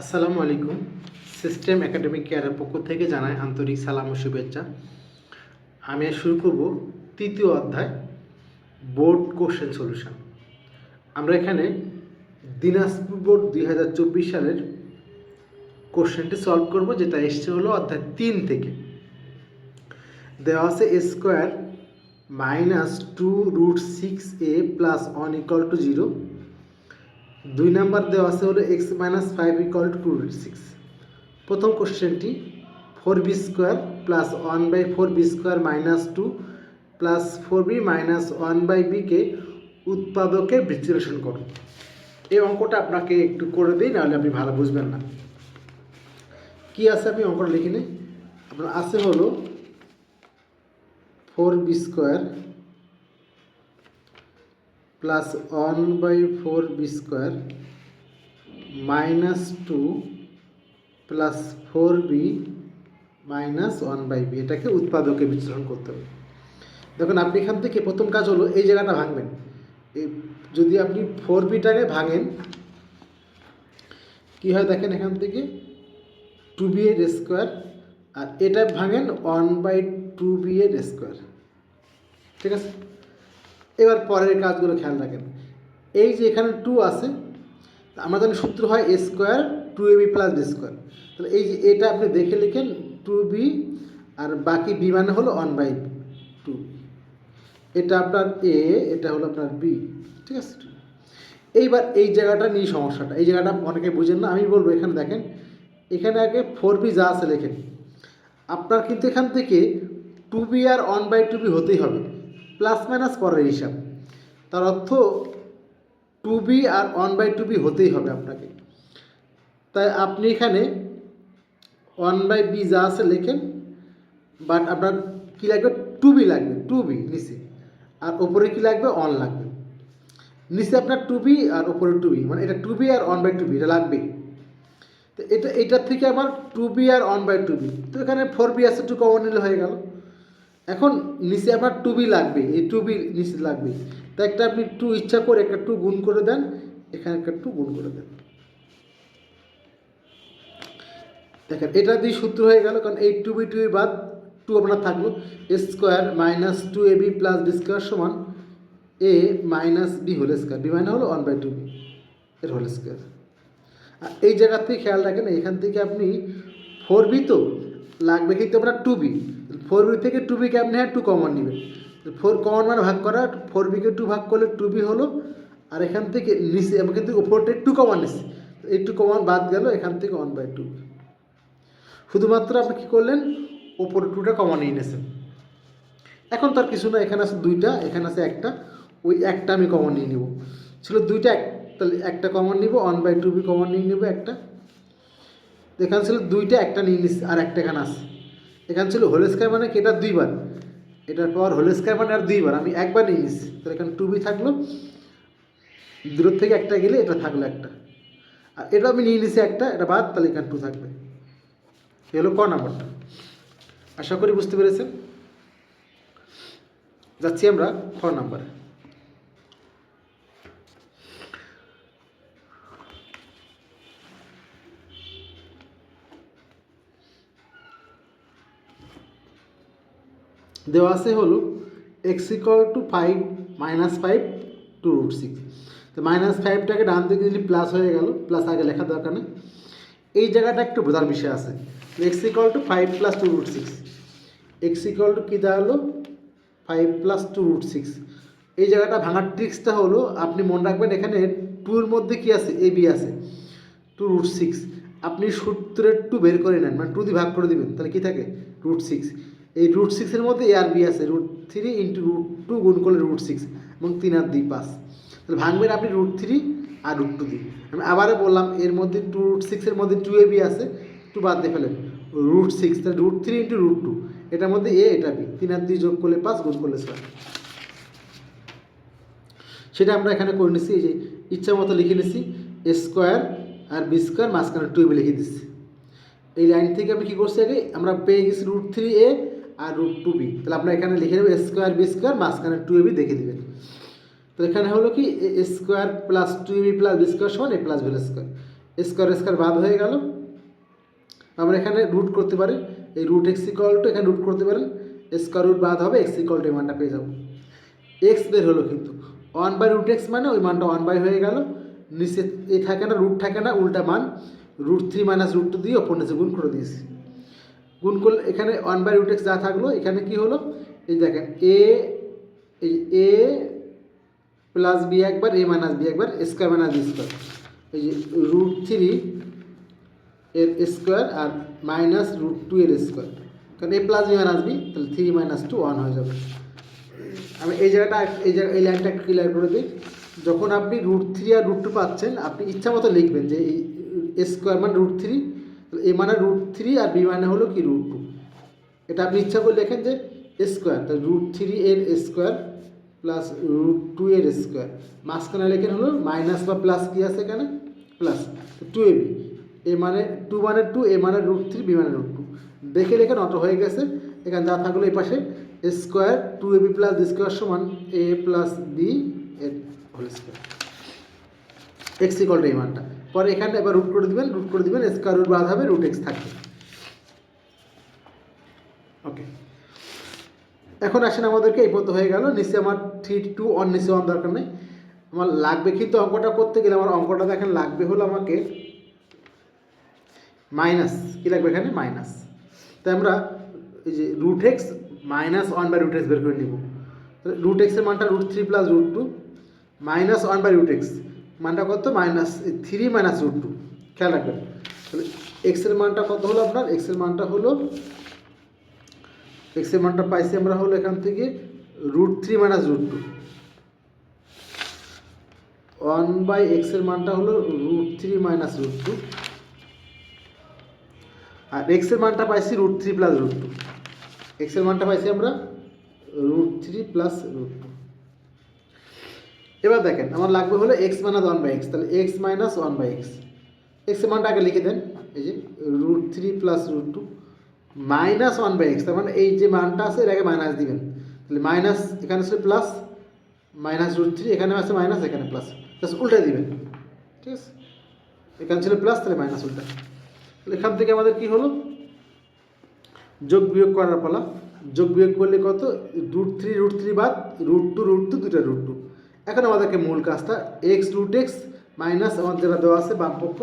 আসসালামু আলাইকুম। System academic কেয়ারের পক্ষ থেকে জানাই আন্তরিক সালাম ও শুভেচ্ছা। আমি শুরু করব তৃতীয় অধ্যায়, বোর্ড কোশ্চেন সলিউশন। আমরা এখানে দিনাজপুর বোর্ড দুই হাজার চব্বিশ সালের কোশ্চেনটি সলভ করব, যেটা এসছে হলো অধ্যায় তিন থেকে। দেওয়া আছে a square minus two root six a plus one equal to zero. দুই নাম্বার দেওয়া আছে হলো x minus five equal to six প্রথম কোশ্চেনটি four b square plus one by four b square minus two plus four b minus one by বিকে উৎপাদকের বিশ্লেষণ করুন এই অঙ্কটা আপনাকে একটু করে দিই, নাহলে আপনি ভালো বুঝবেন না। কি আছে আমি অঙ্কটা লিখে আপনার আছে হলো four b square plus one by four b square minus two plus four b minus one by b এটাকে উৎপাদকে বিশ্লেষণ করতে হবে। দেখুন, আপনি এখান থেকে প্রথম কাজ হলো এই জায়গাটা ভাঙবেন। এই যদি আপনি ফোর বিটাকে ভাঙেন, কি হয় দেখেন এখান থেকে? টু বি এর স্কোয়ার আর এটা ভাঙেন ওয়ান বাই টু বি এর স্কোয়ার ঠিক আছে? এবার পরের কাজগুলো খেয়াল রাখেন। এই যে এখানে টু আছে আমরা জানি সূত্র হয় a square two a b plus b square তাহলে এই যে এটা আপনি দেখে লিখেন টু বি আর বাকি বি মানে হলো ওয়ান বাই টু এটা আপনার এ এটা হলো আপনার বি ঠিক আছে? এইবার এই জায়গাটা নিয়ে সমস্যাটা। এই জায়গাটা অনেকে বুঝেন না, আমি বলব এখানে দেখেন, এখানে আগে ফোর বি যা আছে লেখেন। আপনার কিন্তু এখান থেকে টু বি আর ওয়ান বাই টু বি হতেই হবে। প্লাস মাইনাস পরের হিসাব। তার অর্থ টু বি আর ওয়ান বাই টু বি হতেই হবে আপনাকে। তাই আপনি এখানে ওয়ান বাই বি যা আছে লেখেন বাট আপনার কী লাগবে? টু বি লাগবে টু বি নিচে। আর ওপরে কী লাগবে? অন লাগবে। নিচে আপনার টু বি আর ওপরে টু বি মানে এটা টু বি আর ওয়ান বাই টু বি এটা লাগবে। তো এটা, এটার থেকে আমার টু বি আর ওয়ান বাই টু বি তো এখানে ফোর বি আছে টু কমন নিলে হয়ে গেল। এখন নিচে আপনার টু বি লাগবে, এই টু বি নিচে লাগবে। তো একটা আপনি টু ইচ্ছা করে একটা টু গুণ করে দেন, এখানে একটা টু গুণ করে দেন। দেখেন, এটা দিয়ে সূত্র হয়ে গেল, কারণ এই টু বি টু বি বাদ টু আপনার থাকল। Square minus two a b plus b square সমান a minus b whole square b মানে হলো ওয়ান বাই টু বি এর হোল স্কোয়ার আর এই জায়গা থেকে খেয়াল রাখেন, এখান থেকে আপনি ফোর বি তো লাগবে কিন্তু আপনার টু বি ফোর বি থেকে টু বিকে আপনি হ্যাঁ টু কমন নেবেন ফোর কমন মানে ভাগ করা ফোর বিকে টু ভাগ করলে টু বি হলো, আর এখান থেকে নিচে কিন্তু উপরটা টু কমন নিচ্ছি এই টু কমন বাদ গেল, এখান থেকে ওয়ান বাই টু শুধুমাত্র আপনি কী করলেন ওপরে টুটা কমন নিয়ে নিয়েছেন এখন তার কিছু না, এখানে আছে দুইটা, এখানে আছে একটা, ওই একটা আমি কমন নিয়ে নিব। ছিল দুইটা তাহলে একটা কমন নিব one by two b common নিয়ে নেব একটা। এখানে ছিল দুইটা, একটা নিয়ে নিস আর একটা এখানে আছে। এখানে ছিল হোল মানে কি? এটা দুইবার। এটার পর হোল মানে আর দুইবার। আমি একবার নিয়ে নিচ্ছি তাহলে এখানে টু বি থাকল। দূরের থেকে একটা গেলে এটা থাকল একটা। আর এটা আমি নিয়ে নিছি একটা, এটা বাদ, তাহলে এখানে টু থাকবে। এ হলো ক নাম্বারটা। আশা করি বুঝতে পেরেছেন। যাচ্ছি আমরা খ নাম্বারে। দেওয়া আছে হলো x equal to five minus five two root six তো মাইনাস ফাইভটাকে ডান দিকে দিলে প্লাস হয়ে গেল প্লাস আগে লেখা দরকার নেই। এই জায়গাটা একটু বোঝার বিষয় আছে। X equal to five plus two root six x equal to কী দাঁড়াল five plus two root six এই জায়গাটা ভাঙার ট্রিক্সটা হলো, আপনি মনে রাখবেন এখানে টুর মধ্যে কি আছে? এ বি আছে। টু রুট সিক্স আপনি সূত্রের টু বের করে নেন মানে টু দিয়ে ভাগ করে দিবেন, তাহলে কী থাকে? রুট সিক্স এই রুট সিক্সের মধ্যে এ আর বি আছে root three into root two গুণ করলে রুট সিক্স এবং তিন আর দুই পাঁচ। তাহলে ভাঙবেন আপনি রুট থ্রি আর রুট টু দিয়ে। আমি আবারও বললাম, এর মধ্যে টু রুট সিক্সের মধ্যে টু এ বি আছে টু বাদ দিয়ে ফেলেন। রুট সিক্স তাহলে root three into root two এটার মধ্যে এ এটা বি তিন আর দুই যোগ করলে পাঁচ, গুণ করলে ছয়। সেটা আমরা এখানে করে নিছি, এই যে ইচ্ছা মতো লিখে নিছি এ স্কোয়ার আর বি স্কোয়ার মাঝখানে টু বি লিখে দিচ্ছি এই লাইন থেকে আমি কী করছি আগে, আমরা পেয়ে গেছি রুট থ্রি এ আর রুট টু বি তাহলে আপনার এখানে লিখে নেবেন স্কোয়ার বি স্কোয়ার মাঝখানে টু এ বি দেখে দেবেন তো এখানে হলো কি square plus two b plus b square সমান a plus b square square square বাদ হয়ে গেল। আমরা এখানে রুট করতে পারি। এই রুট এক্স ইকল টু এখানে রুট করতে পারেন। স্কোয়ার রুট বাদ হবে এক্স ইকল টু এই মানটা পেয়ে যাব। এক্স বের হলো কিন্তু। ওয়ান বাই রুট এক্স মানে ওই মানটা ওয়ান বাই হয়ে গেল। নিচে এ থাকে না রুট থাকে না, উল্টা মান। Root three minus root two দিয়ে ওপর নিচে গুণ করে দিয়েছি। গুণ করলে এখানে ওয়ান বাই রুট এক্স যা থাকল, এখানে কি হলো? এই দেখেন এ এই এ প্লাস বি একবার এ মাইনাস বি একবার স্কোয়ার মাইনাস বি স্কোয়ার এই যে রুট থ্রি এর স্কোয়ার আর মাইনাস রুট টু এর স্কোয়ার কারণ a plus b minus b তাহলে থ্রি মাইনাস টু ওয়ান হয়ে যাবে। আমি এই জায়গাটা, এই জায়গা, এই লাইনটা ক্লিয়ার করে দিই। যখন আপনি রুট থ্রি আর রুট টু পাচ্ছেন, আপনি ইচ্ছা মতো লিখবেন যে এই স্কোয়ার মানে রুট থ্রি এ মানে রুট থ্রি আর বি মানে হলো কি রুট টু এটা আপনি ইচ্ছা করে লেখেন যে স্কোয়ার তাহলে রুট থ্রি এর স্কোয়ার প্লাস রুট টু এর স্কোয়ার মাঝখানে লেখেন হলো মাইনাস বা প্লাস কি আছে এখানে? Plus two a b a মানে টু মানে টু এ মানে রুট থ্রি বি মানে রুট টু দেখে লেখেন অটো হয়ে গেছে। এখানে যা থাকল এই পাশে square two a b plus b square সমান এ প্লাস বি এর হোল স্কোয়ার এক্স ইকল এই মানটা। পরে এখানে এবার রুট করে দিবেন রুট করে দিবেন স্কোয়ার রুট বাদ হবে রুট এক্স থাকবে। ওকে এখন আসেন আমাদেরকে, এই পর্যন্ত হয়ে গেল। নিচে আমার থ্রি টু অন নিচে অন দরকার নেই। আমার লাগবে কিন্তু অঙ্কটা করতে গেলে, আমার অঙ্কটা দেখেন, লাগবে হলো আমাকে মাইনাস কী লাগবে এখানে? মাইনাস তাই আমরা এই যে root x minus one by root x বের করে নিব। রুট এক্সের মানটা root three plus root two minus one by root x মানটা কত? Minus three minus root two খেয়াল রাখবেন। তাহলে এক্সের মানটা কত হলো আপনার? এক্সের মানটা হলো এক্সের মানটা পাইছি আমরা হলো এখান থেকে root three minus root two one by এক্সের মানটা হলো root three minus root two আর এক্সের মানটা পাইছি root three plus root two এক্সের মানটা পাইছি আমরা root three plus root two এবার দেখেন, আমার লাগবে হলো x minus one by x তাহলে x minus one by x এক্সের মানটা আগে লিখে দেন, এই যে root three plus root two minus one by x তার মানে এই যে মানটা আছে আগে মাইনাস দিবেন। তাহলে মাইনাস এখানে আছে প্লাস মাইনাস রুট থ্রি এখানে আছে মাইনাস এখানে প্লাস জাস্ট উল্টে দিবেন। ঠিক আছে? এখানে ছিল প্লাস তাহলে মাইনাস উল্টা। তাহলে এখান থেকে আমাদের কি হলো? যোগ বিয়োগ করার পালা। যোগ বিয়োগ করলে কত? রুট থ্রি রুট থ্রি বাদ রুট টু রুট টু দুটা রুট টু এখন আমাদেরকে মূল কাজটা এক্স রুট এক্স মাইনাস আমার যেটা দেওয়া আছে বাম পক্ষ,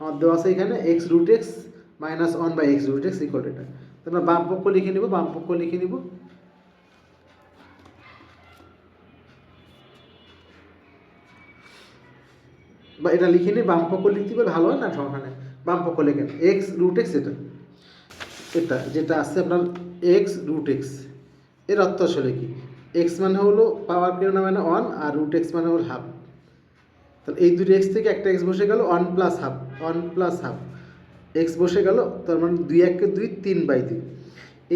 আমার দেওয়া আছে এখানে x root x minus one by x root x equal এটা। তারপর বাম পক্ষ লিখে নিব, বাম পক্ষ লিখে নিব। বা এটা লিখে নিই বাম পক্ষ লিখতে পারলে ভালো হয় না, সমস্যা নেই। বাম পক্ষ লেখেন এক্স রুট এক্স এটা। এটা, যেটা আছে আপনার এক্স রুট এক্সের অর্থ আসলে কি? এক্স মানে হলো পাওয়ার কেউ না মানে ওয়ান আর রুট এক্স মানে হলো হাফ তাহলে এই দুটো এক্স থেকে একটা এক্স বসে গেল one plus half one plus half x বসে গেল, তার মানে দুই একে দুই তিন বাই দুই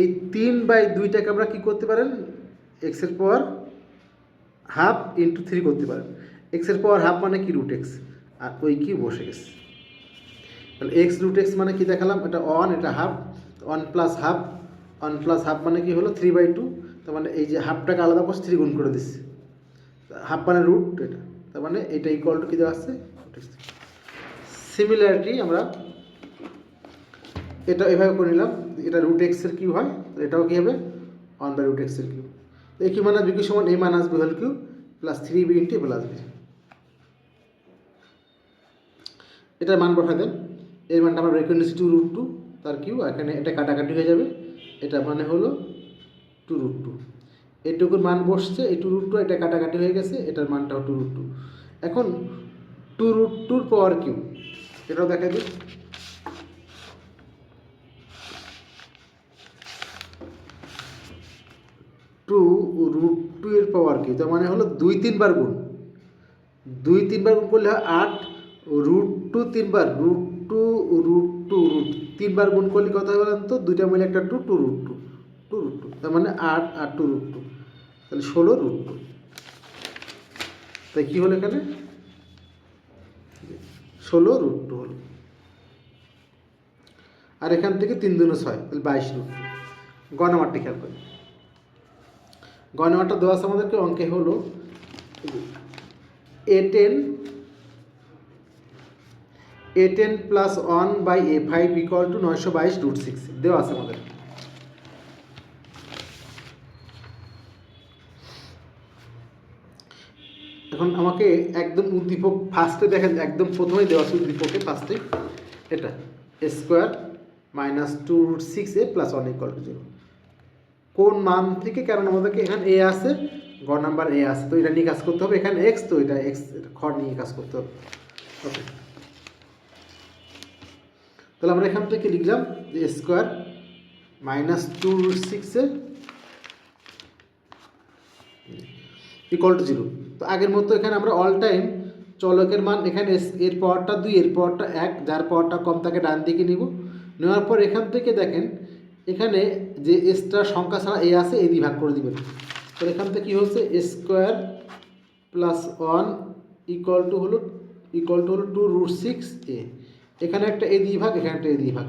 এই তিন বাই দুইটাকে আমরা কী করতে পারেন? এক্সের পাওয়ার হাফ ইন্টু থ্রি করতে পারেন। এক্সের পাওয়ার হাফ মানে কি রুট এক্স আর ওই কি বসে গেছে। তাহলে এক্স রুট এক্স মানে কি দেখালাম? এটা ওয়ান এটা half one plus half one plus half মানে কি হলো? থ্রি বাই টু তার মানে এই যে হাফটাকে আলাদা করছে থ্রি গুণ করে দিচ্ছে। হাফ মানে রুট এটা। তার মানে এটা ইকুয়াল টু কী দেওয়া আসছে সিমিলারিটি আমরা এটা এভাবে করে নিলাম, এটা রুট এক্সের কিউ হয় এটাও কী হবে? ওয়ান বাই রুট এক্সের কিউ তো এই কিউ মানে বি কিউ সমান a minus b whole cube plus three b into plus b এটার মান বসা দেন। এর মানটা আমরা নিচ্ছি টু রুট টু তার কিউ এখানে এটা কাটাকাটি হয়ে যাবে। এটা মানে হলো টু রুট টু এটুকুর মান বসছে, এই টু রুট টু এটা কাটাকাটি হয়ে গেছে, এটার মানটাও টু রুট টু। এখন টু রুট টুর পাওয়ার কিউ? এটাও দেখা দিই টু রুট টু এর পাওয়ার কিউ, তার মানে হলো দুই তিনবার গুণ। দুই তিনবার গুণ করলে হয় আট, রুট টু তিনবার, root two root two, root তিনবার গুণ করলে হবে বলেন তো? দুইটা মিলে একটা two two root two two root two. তার মানে আট আর টু রুট টু। তাহলে ষোলো রুট টু তাই কী হলো এখানে? ষোলো রুট টু হলো। আর এখান থেকে তিন দুনো ছয়, তাহলে বাইশ রুট টু গণমারটি খেয়াল করি। গণমাটা দেওয়া আছে আমাদেরকে, অঙ্কে হলো a ten a ten plus one by a five equal to নয়শো বাইশ রুট সিক্স দেওয়া আছে আমাদের এখন আমাকে একদম উদ্দীপক ফার্স্টে দেখেন একদম প্রথমেই দেওয়া আছে উদ্দীপকে ফার্স্টে এটা square minus two root six a plus one equal to zero কোন মান থেকে কারণ আমাদেরকে এখানে এ আছে? গ নাম্বার এ আছে। তো এটা নিয়ে কাজ করতে হবে। এখানে এক্স তো এটা এক্স খড় নিয়ে কাজ করতে হবে। ওকে তাহলে আমরা এখান থেকে লিখলাম যে স্কোয়ার মাইনাস টু রুট সিক্সে ইকুয়াল টু জিরো তো আগের মতো এখানে আমরা অল টাইম চলকের মান এখানে এর পাওয়ারটা দুই, এর পাওয়ারটা এক, যার পাওয়ারটা কম তাকে ডান দিকে নিব। নেওয়ার পর এখান থেকে দেখেন, এখানে যে এসটার সংখ্যা ছাড়া এ আছে এ দিয়ে ভাগ করে দিবেন। তো এখান থেকে কী হচ্ছে? Square plus one equal to হলো ইকুয়াল টু হলো টু রুট সিক্স এ এখানে একটা এ দিয়ে ভাগ, এখানে একটা এ দিয়ে ভাগ।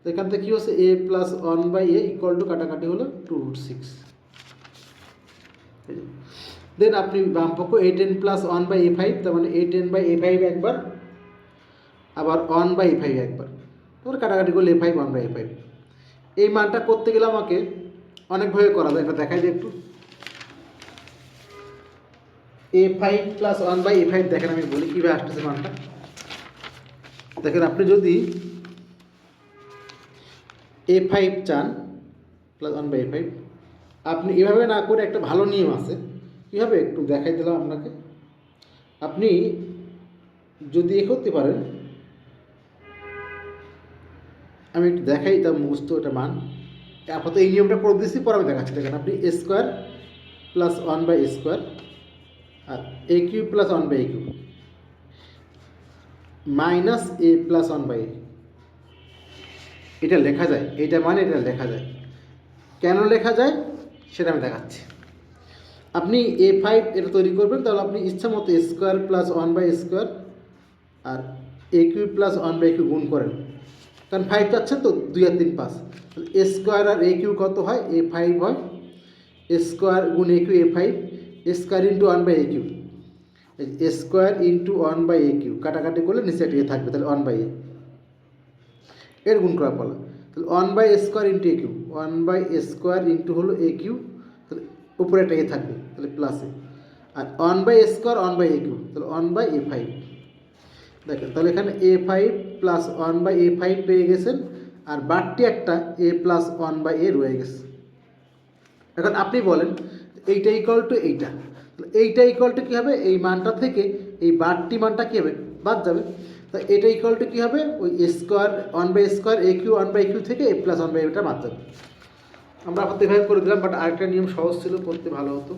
তো এখান থেকে কী হচ্ছে? A plus one by a equal to কাটাকাটি হলো টু রুট সিক্স দেন আপনি বাম পক্ষ a ten plus one by a five তার মানে a ten by a five একবার, আবার ওয়ান বাই এ ফাইভ একবার। তারপরে কাটাকাটি করলে a five one by a five এই মানটা করতে গেলে আমাকে অনেকভাবে করা যায়, এটা দেখাই যায় একটু। A five plus one by a five দেখেন আমি বলি কীভাবে আসতেছে মানটা। দেখেন আপনি যদি এ ফাইভ চান plus one by a five আপনি এভাবে না করে একটা ভালো নিয়ম আছে। কীভাবে একটু দেখাই দিলাম আপনাকে? আপনি যদি এ করতে পারেন, আমি একটু দেখাই তা মুখস্থ এটা মান। আপাতত এই নিয়মটা করে দিচ্ছি পরে আমি দেখাচ্ছি। দেখেন, আপনি a square plus one by square R a cube plus one by a cube minus a plus one by এটা লেখা যায়, এটা মানে এটা লেখা যায়। কেন লেখা যায়? সেটা আমি দেখাচ্ছি। আপনি এ ফাইভ এটা তৈরি করবেন, তাহলে আপনি ইচ্ছা মতো square plus one by square R a cube plus one by cube গুণ করেন। কারণ ফাইভ পাচ্ছেন তো দুই আর তিন পাঁচ। এ স্কোয়ার আর এ কিউ কত হয়? এ ফাইভ হয়। এ স্কোয়ার গুণ a cube a five a square into one by a cube a square into one by a cube কাটাকাটি করলে নিচে একটা এ থাকবে, তাহলে ওয়ান বাই এ এর গুণ করা পালা। তাহলে one by square into a cube one by square into হলো এ কিউ উপরে একটা এ থাকবে, তাহলে প্লাসে আর one by square one by a cube তাহলে ওয়ান বাই এ ফাইভ দেখেন, তাহলে এখানে a five plus one by a five পেয়ে গেছেন, আর বাড়তি একটা a plus one by a রয়ে গেছে। এখন আপনি বলেন, এইটা ইকুয়াল টু এইটা। এইটা ইকুয়াল টু কী হবে? এই মানটা থেকে এই বাড়তি মানটা কী হবে? বাদ যাবে। তা এটা ইকুয়াল টু কী হবে? ওই square one by square a cube one by cube থেকে এ প্লাস ওয়ান বাই এটা বাদ যাবে। আমরা আপাতত এভাবে করে দিলাম বাট আরেকটা নিয়ম সহজ ছিল, করতে ভালো হতো।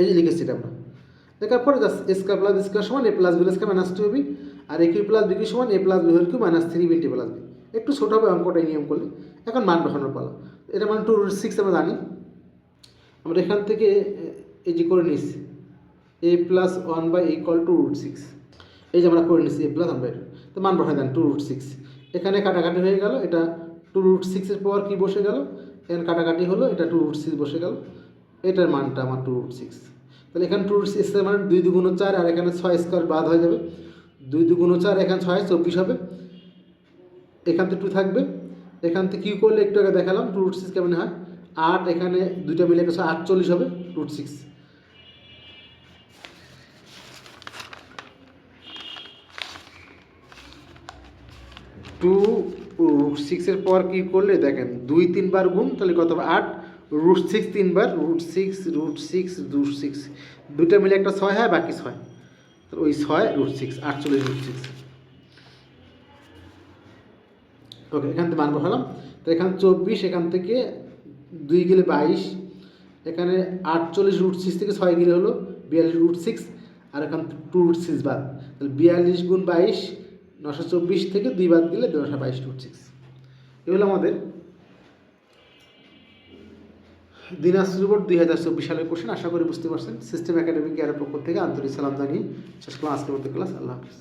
এই যে লিখেছি এটা আমরা। দেখার পরে জাস্ট স্কোয়ার প্লাস স্কোয়ার সমান a plus b square minus two b R a cube plus b cube সমান a plus b cube minus three b t plus b একটু ছোটো হবে, অঙ্কটা নিয়ম করলে। এখন মান বসানোর পালা। এটা মানে টু রুট সিক্স আমরা জানি। আমরা এখান থেকে এই যে করে নিচ্ছি a plus one by equal to root six এই যে আমরা করে নিচ্ছি এ প্লাস ওয়ান বাই তো মান বসাই দেন টু রুট সিক্স এখানে কাটাকাটি হয়ে গেল, এটা টু রুট সিক্সের পর কী বসে গেল? এখানে কাটাকাটি হলো এটা টু রুট সিক্স বসে গেল। এটার মানটা আমার টু রুট সিক্স তাহলে এখানে টু রুট সিক্সের মানে দুই দুগুণ চার আর এখানে ছয় স্কোয়ার বাদ হয়ে যাবে। দুই দুগুণ চার, এখানে ছয়, চব্বিশ হবে। এখান থেকে টু থাকবে। এখান থেকে কিউ করলে একটু আগে দেখালাম টু রুট সিক্স কেমন হয়? আট, এখানে দুইটা মিলে গেছে, আটচল্লিশ হবে রুট সিক্স টু সিক্সের পর কী করলে? দেখেন, দুই তিনবার গুণ, তাহলে কত আট রুট সিক্স তিনবার root six root six root six দুইটা মিলে একটা ছয় হয়, বাকি ছয়। তাহলে ওই ছয় রুট সিক্স আটচল্লিশ রুট সিক্স ওকে এখান থেকে মান বসালাম তো এখানে চব্বিশ, এখান থেকে দুই গেলে বাইশ। এখানে আটচল্লিশ রুট সিক্স থেকে ছয় গেলে হলো বিয়াল্লিশ রুট সিক্স আর এখান টু রুট সিক্স বাদ। তাহলে বিয়াল্লিশ গুণ বাইশ নশো চব্বিশ থেকে দুই বাদ গেলে নশো বাইশ রুট সিক্স এগুলো আমাদের দিনাজপুর দুই হাজার চব্বিশ সালের কোশ্চেন আশা করি বুঝতে পারছেন। সিস্টেম একাডেমিক কেয়ারের পক্ষ থেকে আন্তরিক সালাম জানিয়ে শেষ করলাম আজকের মতো ক্লাস আল্লাহ হাফিজ।